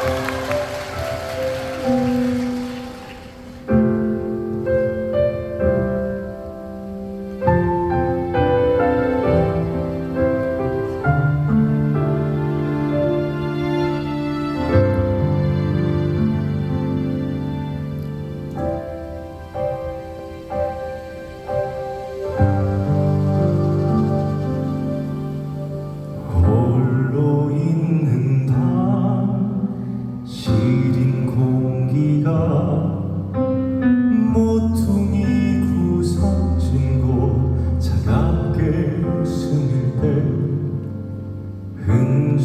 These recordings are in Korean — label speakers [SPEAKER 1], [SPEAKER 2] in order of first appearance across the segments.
[SPEAKER 1] Música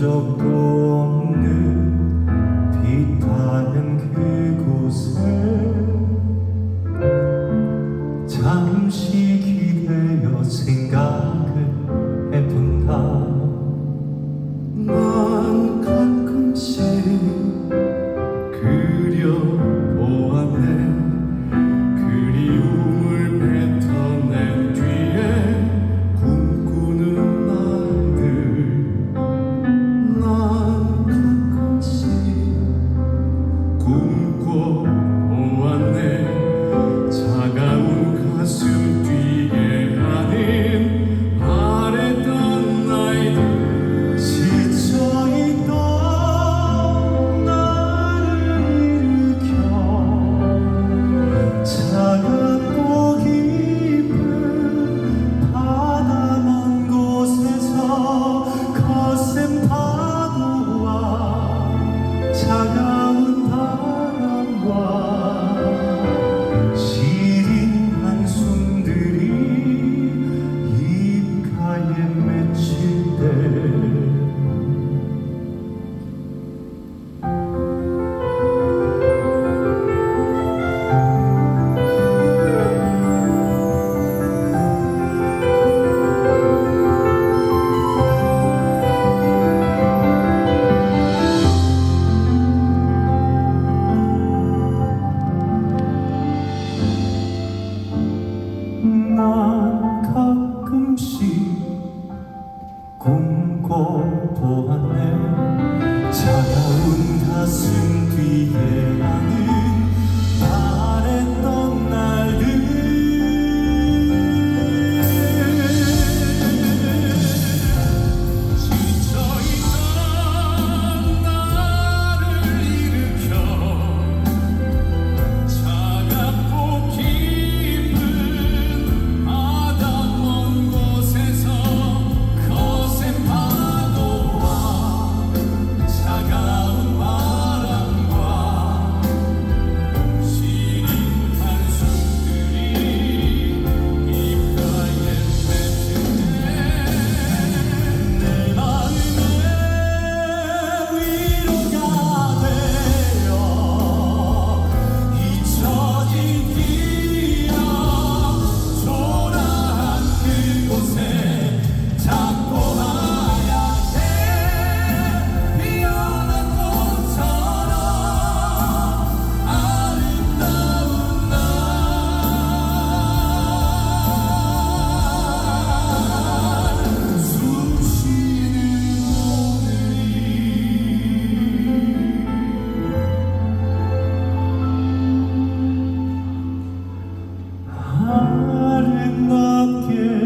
[SPEAKER 1] 적도 없는 빛나는 그곳을 잠시 기대어 생각을 해본다. 난 가끔씩 난 가끔씩 꿈꿔보았네. 차가운 가슴 뒤에 하늘 아름답게